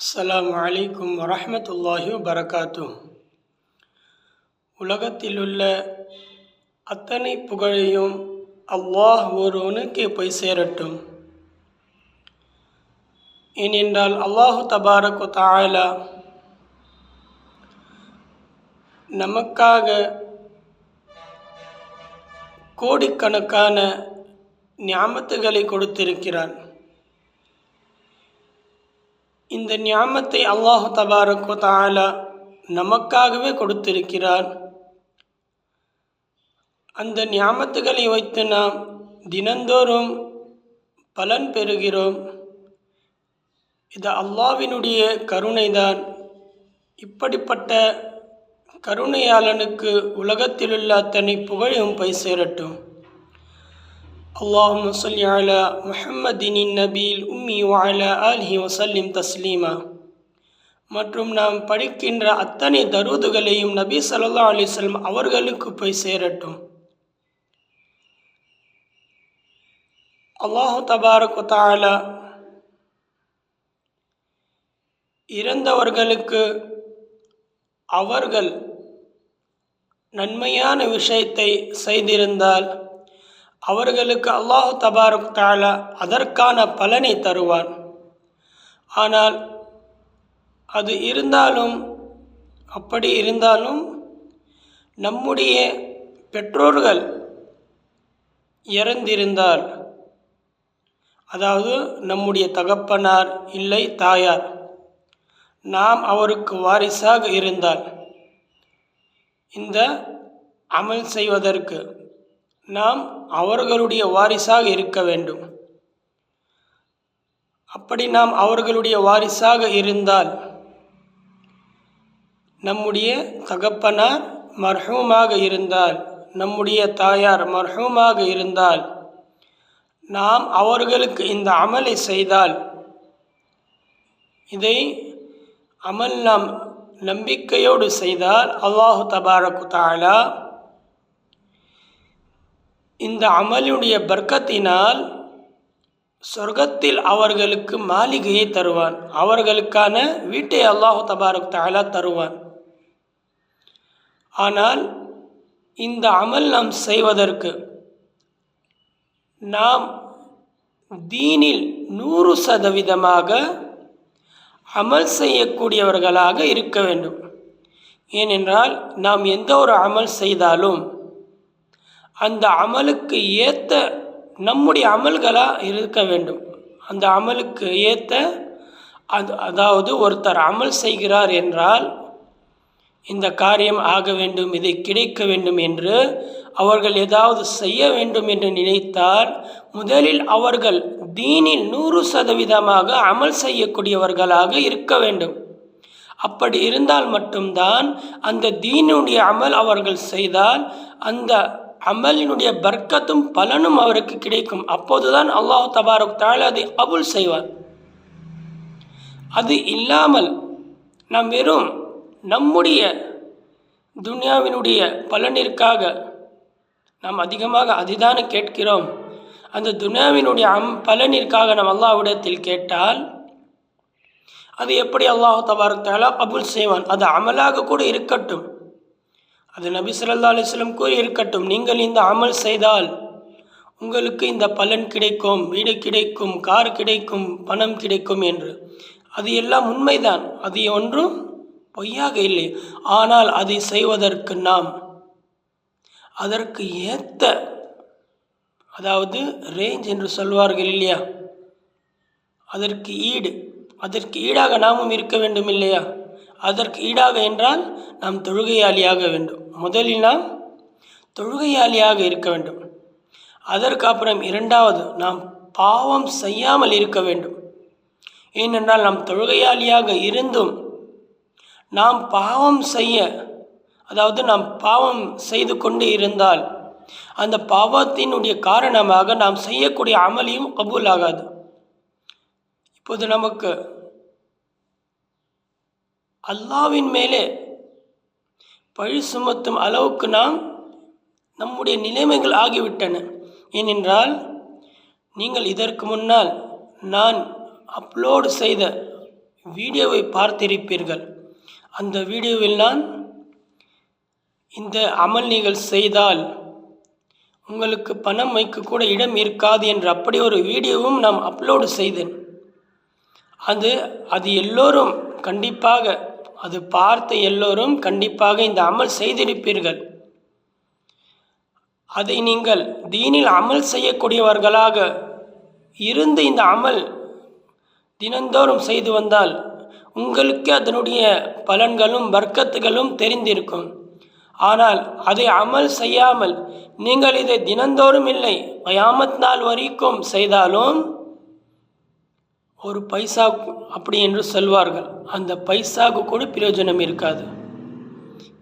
அஸ்லாம் அலைக்கும் வரமத்துல்லாஹி வபரகாத்து உலகத்திலுள்ள அத்தனை புகழையும் அல்லாஹ் ஒருவனுக்கே போய் சேரட்டும். ஏனென்றால் அல்லாஹு தபாரக்கு தாயலா நமக்காக கோடிக்கணக்கான ஞாபத்துகளை கொடுத்திருக்கிறான். இந்த ஞாமத்தை அல்லாஹு தபாரக்கோ தாலா நமக்காகவே கொடுத்திருக்கிறார். அந்த ஞாபத்துகளை வைத்து நாம் தினந்தோறும் பலன் பெறுகிறோம். இது அல்லாவினுடைய கருணைதான். இப்படிப்பட்ட கருணையாளனுக்கு உலகத்திலுள்ள அத்தனை புகழும் போய் சேரட்டும். اللهم صل على محمد النبي الأمي وعلى آله وسلم تسليما மற்றும் நாம் படிக்கின்ற அத்தனை தருதுகளையும் நபி சல்லா அலிஸ்லம் அவர்களுக்கு போய் சேரட்டும் அல்லாஹு தபாரக் தாலா இறந்தவர்களுக்கு அவர்கள் நன்மையான விஷயத்தை செய்திருந்தால் அவர்களுக்கு அல்லாஹு தபாரக் தாலா அதற்கான பலனை தருவான் ஆனால் அது இருந்தாலும் அப்படி இருந்தாலும் நம்முடைய பெற்றோர்கள் இறந்திருந்தால் அதாவது நம்முடைய தகப்பனார் இல்லை தாயார் நாம் அவருக்கு வாரிசாக இருந்தால் இந்த அமல் செய்வதற்கு நாம் அவர்களுடைய வாரிசாக இருக்க வேண்டும். அப்படி நாம் அவர்களுடைய வாரிசாக இருந்தால் நம்முடைய தகப்பனார் மர்ஹூமாக இருந்தால் நம்முடைய தாயார் மர்ஹூமாக இருந்தால் நாம் அவர்களுக்கு இந்த அமலை செய்தால் இதை அமல் நாம் நம்பிக்கையோடு செய்தால் அல்லாஹு தபாரக்கு தாலா இந்த அமலுடைய பர்க்கத்தினால் சொர்க்கத்தில் அவர்களுக்கு மாளிகையை தருவான். அவர்களுக்கான வீட்டை அல்லாஹு தபாரக் தாலா தருவான். ஆனால் இந்த அமல் நாம் செய்வதற்கு நாம் தீனில் நூறு சதவீதமாக அமல் செய்யக்கூடியவர்களாக இருக்க வேண்டும். ஏனென்றால் நாம் எந்த ஒரு அமல் செய்தாலும் அந்த அமலுக்கு ஏற்ற நம்முடைய அமல்களாக இருக்க வேண்டும். அந்த அமலுக்கு ஏற்ற அது அதாவது ஒருத்தர் அமல் செய்கிறார் என்றால் இந்த காரியம் ஆக வேண்டும் இதை கிடைக்க வேண்டும் என்று அவர்கள் ஏதாவது செய்ய வேண்டும் என்று நினைத்தால் முதலில் அவர்கள் தீனில் நூறு சதவீதமாக அமல் செய்யக்கூடியவர்களாக இருக்க வேண்டும். அப்படி இருந்தால் மட்டும்தான் அந்த தீனுடைய அமல் அவர்கள் செய்தால் அந்த அமலினுடைய பர்க்கத்தும் பலனும் அவருக்கு கிடைக்கும். அப்போதுதான் அல்லாஹ் தபாரக் தாழ் அதை அபுல் செய்வார். அது இல்லாமல் நாம் வெறும் நம்முடைய துனியாவினுடைய பலனிற்காக நாம் அதிகமாக அதுதானே கேட்கிறோம். அந்த துனியாவினுடைய அம் பலனிற்காக நாம் அல்லாஹ்விடத்தில் கேட்டால் அது எப்படி அல்லாஹ் தபாரக் தாலா அபுல் செய்வான்? அது அமலாக கூட இருக்கட்டும். அது நபி சொல்லா அலிஸ்லம் கூறி இருக்கட்டும் நீங்கள் இந்த அமல் செய்தால் உங்களுக்கு இந்த பலன் கிடைக்கும் வீடு கிடைக்கும் கார் கிடைக்கும் பணம் கிடைக்கும் என்று. அது எல்லாம் உண்மைதான். அது ஒன்றும் பொய்யாக இல்லை. ஆனால் அதை செய்வதற்கு நாம் அதற்கு ஏற்ற அதாவது ரேஞ்ச் என்று சொல்வார்கள் இல்லையா? அதற்கு ஈடு அதற்கு ஈடாக நாமும் இருக்க வேண்டும் இல்லையா? அதற்கு ஈடாக என்றால் நாம் தொழுகையாளியாக வேண்டும். முதலில் நாம் தொழுகையாளியாக இருக்க வேண்டும். அதற்கு அப்புறம் இரண்டாவது நாம் பாவம் செய்யாமல் இருக்க வேண்டும். ஏனென்றால் நாம் தொழுகையாளியாக இருந்தும் நாம் பாவம் செய்ய அதாவது நாம் பாவம் செய்து கொண்டு இருந்தால் அந்த பாவத்தினுடைய காரணமாக நாம் செய்யக்கூடிய அமலியும் கபூல் ஆகாது. இப்போது நமக்கு அல்லாவின் மேலே பழி சுமத்தும் அளவுக்கு நாம் நம்முடைய நிலைமைகள் ஆகிவிட்டன. ஏனென்றால் நீங்கள் இதற்கு முன்னால் நான் அப்லோடு செய்த வீடியோவை பார்த்திருப்பீர்கள். அந்த வீடியோவில் நான் இந்த அமல் நீங்கள் செய்தால் உங்களுக்கு பணம் வைக்க கூட இடம் இருக்காது என்று அப்படி ஒரு வீடியோவும் நாம் அப்லோடு செய்தேன். அது அது எல்லோரும் கண்டிப்பாக அது பார்த்த எல்லோரும் கண்டிப்பாக இந்த அமல் செய்திருப்பீர்கள். அதை நீங்கள் தீனில் அமல் செய்யக்கூடியவர்களாக இருந்து இந்த அமல் தினந்தோறும் செய்து வந்தால் உங்களுக்கு அதனுடைய பலன்களும் வர்க்கத்துகளும் தெரிந்திருக்கும். ஆனால் அதை அமல் செய்யாமல் நீங்கள் இதை தினந்தோறும் இல்லை கயாமத் நாள் வரைக்கும் செய்தாலும் ஒரு பைசா அப்படி என்று சொல்வார்கள். அந்த பைசாவுக்கு கூட பிரயோஜனம் இருக்காது.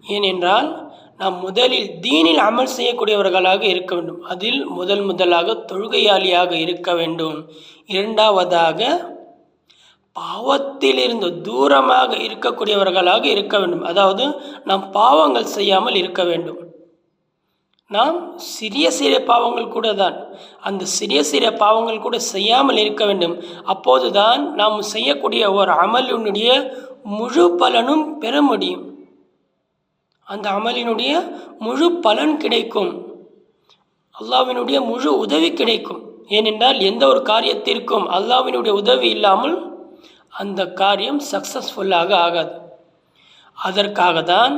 ஏனென்றால் நாம் முதலில் தீனில் அமல் செய்யக்கூடியவர்களாக இருக்க வேண்டும். அதில் முதல் முதலாக தொழுகையாளியாக இருக்க வேண்டும். இரண்டாவதாக பாவத்திலிருந்து தூரமாக இருக்கக்கூடியவர்களாக இருக்க வேண்டும். அதாவது நாம் பாவங்கள் செய்யாமல் இருக்க வேண்டும். நாம் சிறிய சிறிய பாவங்கள் கூட தான் அந்த சிறிய சிறிய பாவங்கள் கூட செய்யாமல் இருக்க வேண்டும். அப்போதுதான் நாம் செய்யக்கூடிய ஒரு அமலினுடைய முழு பலனும் பெற முடியும். அந்த அமலினுடைய முழு பலன் கிடைக்கும். அல்லாவினுடைய முழு உதவி கிடைக்கும். ஏனென்றால் எந்த ஒரு காரியத்திற்கும் அல்லாவினுடைய உதவி இல்லாமல் அந்த காரியம் சக்ஸஸ்ஃபுல்லாக ஆகாது. அதற்காக தான்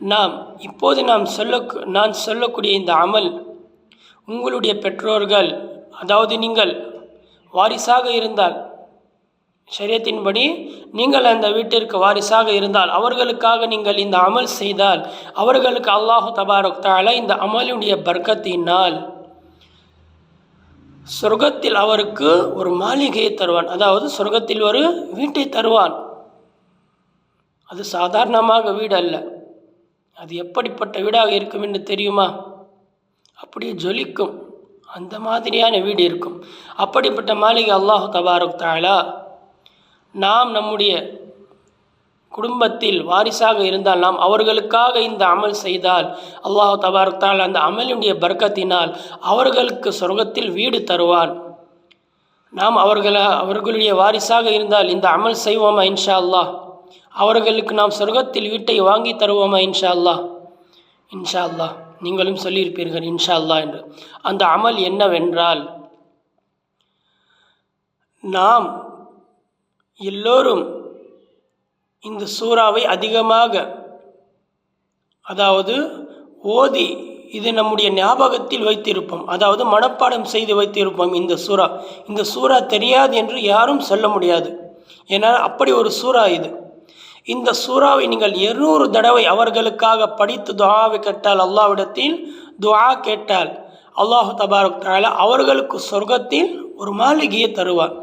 நாம் இப்போது நாம் சொல்ல நான் சொல்லக்கூடிய இந்த அமல் உங்களுடைய பெற்றோர்கள் அதாவது நீங்கள் வாரிசாக இருந்தால் சரியத்தின்படி நீங்கள் அந்த வீட்டிற்கு வாரிசாக இருந்தால் அவர்களுக்காக நீங்கள் இந்த அமல் செய்தால் அவர்களுக்கு அல்லாஹு தபாரக் தாலா இந்த அமலுடைய பர்க்கத்தினால் சொர்க்கத்தில் அவருக்கு ஒரு மாளிகையை தருவான். அதாவது சொர்க்கத்தில் ஒரு வீட்டை தருவான். அது சாதாரணமாக வீடு அல்ல அது எப்படிப்பட்ட வீடாக இருக்கும் என்று தெரியுமா? அப்படியே ஜொலிக்கும். அந்த மாதிரியான வீடு இருக்கும். அப்படிப்பட்ட மாளிகை அல்லாஹு தபாரக் தாலா நாம் நம்முடைய குடும்பத்தில் வாரிசாக இருந்தால் நாம் அவர்களுக்காக இந்த அமல் செய்தால் அல்லாஹ் தபாரத்தால் அந்த அமலினுடைய பர்க்கத்தினால் அவர்களுக்கு சொர்க்கத்தில் வீடு தருவான். நாம் அவர்கள அவர்களுடைய வாரிசாக இருந்தால் இந்த அமல் செய்வோமா இன்ஷா அல்லாஹ்? அவர்களுக்கு நாம் சொர்க்கத்தில் வீட்டை வாங்கி தருவோமா இன்ஷா அல்லா இன்ஷா அல்லா நீங்களும் சொல்லியிருப்பீர்கள் இன்ஷா அல்லா என்று. அந்த அமல் என்னவென்றால் நாம் எல்லோரும் இந்த சூறாவை அதிகமாக அதாவது ஓதி இது நம்முடைய ஞாபகத்தில் வைத்திருப்போம் அதாவது மனப்பாடம் செய்து வைத்திருப்போம் இந்த சூறா. இந்த சூறா தெரியாது என்று யாரும் சொல்ல முடியாது. ஏன்னா அப்படி ஒரு சூறா இது. இந்த சூறாவை நீங்கள் இருநூறு தடவை அவர்களுக்காக படித்து துஆவை கேட்டால் அல்லாவிடத்தில் துஆ கேட்டால் அல்லாஹு தபாரக் தஆலா அவர்களுக்கு சொர்க்கத்தில் ஒரு மாளிகையை தருவார்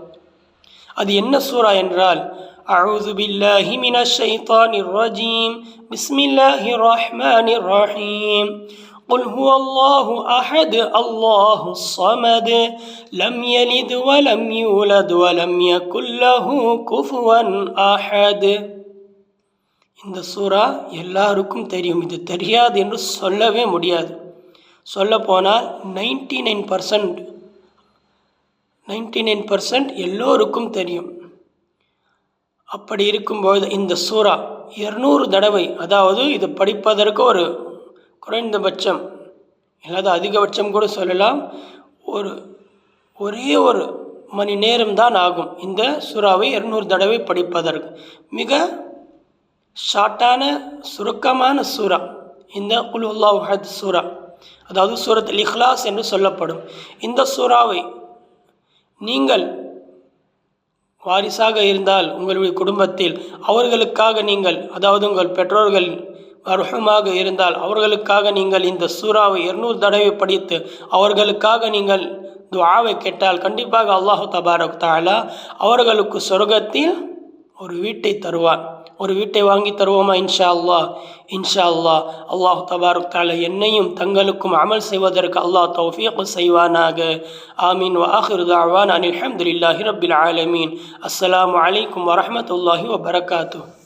அது என்ன சூறா என்றால் أعوذ بالله من الشيطان الرجيم بسم الله الرحمن الرحيم قل هو الله أحد الله الصمد لم يلد ولم يولد ولم يكن له كفوا أحد இந்த சூறா எல்லாருக்கும் தெரியும். இது தெரியாது என்று சொல்லவே முடியாது. சொல்லப்போனால் ninety nine percent ninety nine percent எல்லோருக்கும் தெரியும். அப்படி இருக்கும்போது இந்த சூறா இருநூறு தடவை அதாவது இது படிப்பதற்கு ஒரு குறைந்தபட்சம் இல்லாத அதிகபட்சம் கூட சொல்லலாம் ஒரு ஒரே ஒரு மணி நேரம் தான் ஆகும் இந்த சுறாவை இருநூறு தடவை படிப்பதற்கு. மிக ஷார்ட்டான சுருக்கமான சூறா இந்த குல் உல்லாஹத் சூறா அதாவது சூரத் இஹ்லாஸ் என்று சொல்லப்படும். இந்த சூறாவை நீங்கள் வாரிசாக இருந்தால் உங்களுடைய குடும்பத்தில் அவர்களுக்காக நீங்கள் அதாவது உங்கள் பெற்றோர்கள் அருகமாக இருந்தால் அவர்களுக்காக நீங்கள் இந்த சூறாவை இருநூறு தடவை படித்து அவர்களுக்காக நீங்கள் துவாவை கேட்டால் கண்டிப்பாக அல்லாஹு தபாரக் தாலா அவர்களுக்கு சொர்க்கத்தில் ஒரு வீட்டை தருவார். ஒரு வீட்டை வாங்கி தருவோமா? இன்ஷா அல்லாஹ். இன்ஷா அல்லாஹ். அல்லாஹ் தபாருக் தால என்னையும் தங்களுக்கும் அமல் செய்வதற்கு அல்லாஹ் தௌஃபீக் செய்வானாக. ஆமீன். வாஹிருதாவான் அனில் அஹமதுல்லாஹி ரபில் ஆலமீன். அஸ்லாம் வலைக்கம் வரமத்துல்லாஹி வபரகாத்து